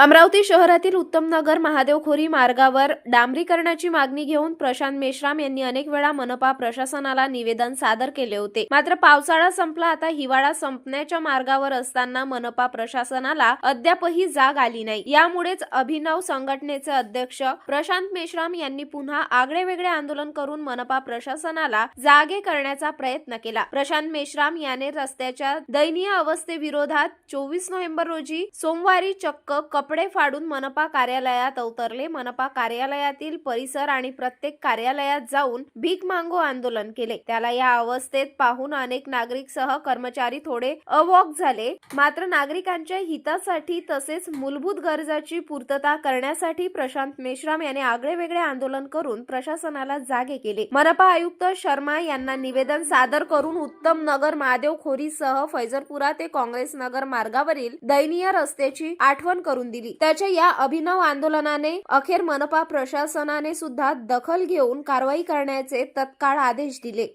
अमरावती शहरातील उत्तमनगर महादेवखोरी मार्गावर डांबरीकरणाची मागणी घेऊन प्रशांत मेश्राम यांनी अनेक वेळा मनपा प्रशासनाला निवेदन सादर केले होते. मात्र पावसाळा संपला आता हिवाळा संपण्याच्या मार्गावर असताना मनपा प्रशासनाला अद्यापही जाग आली नाही. यामुळेच अभिनव संघटनेचे अध्यक्ष प्रशांत मेश्राम यांनी पुन्हा आगळे वेगळे आंदोलन करून मनपा प्रशासनाला जागे करण्याचा प्रयत्न केला. प्रशांत मेश्राम याने रस्त्याच्या दयनीय अवस्थेविरोधात चोवीस नोव्हेंबर रोजी सोमवारी चक्क कप कपडे फाडून मनपा कार्यालयात अवतरले. मनपा कार्यालयातील परिसर आणि प्रत्येक कार्यालयात जाऊन भीक मांगो आंदोलन केले. त्याला या अवस्थेत पाहून अनेक नागरिक सह कर्मचारी थोडे अवॉक झाले. मात्र नागरिकांच्या हितासाठी तसेच मूलभूत गरजाची पूर्तता करण्यासाठी प्रशांत मेश्राम याने आगळे वेगळे आंदोलन करून प्रशासनाला जागे केले. मनपा आयुक्त शर्मा यांना निवेदन सादर करून उत्तम नगर महादेव खोरीसह फैजरपुरा ते काँग्रेस नगर मार्गावरील दयनीय रस्त्याची आठवण करून दिली. दिली त्याच्या या अभिनव आंदोलनाने अखेर मनपा प्रशासनाने सुद्धा दखल घेऊन कारवाई करण्याचे तत्काळ आदेश दिले.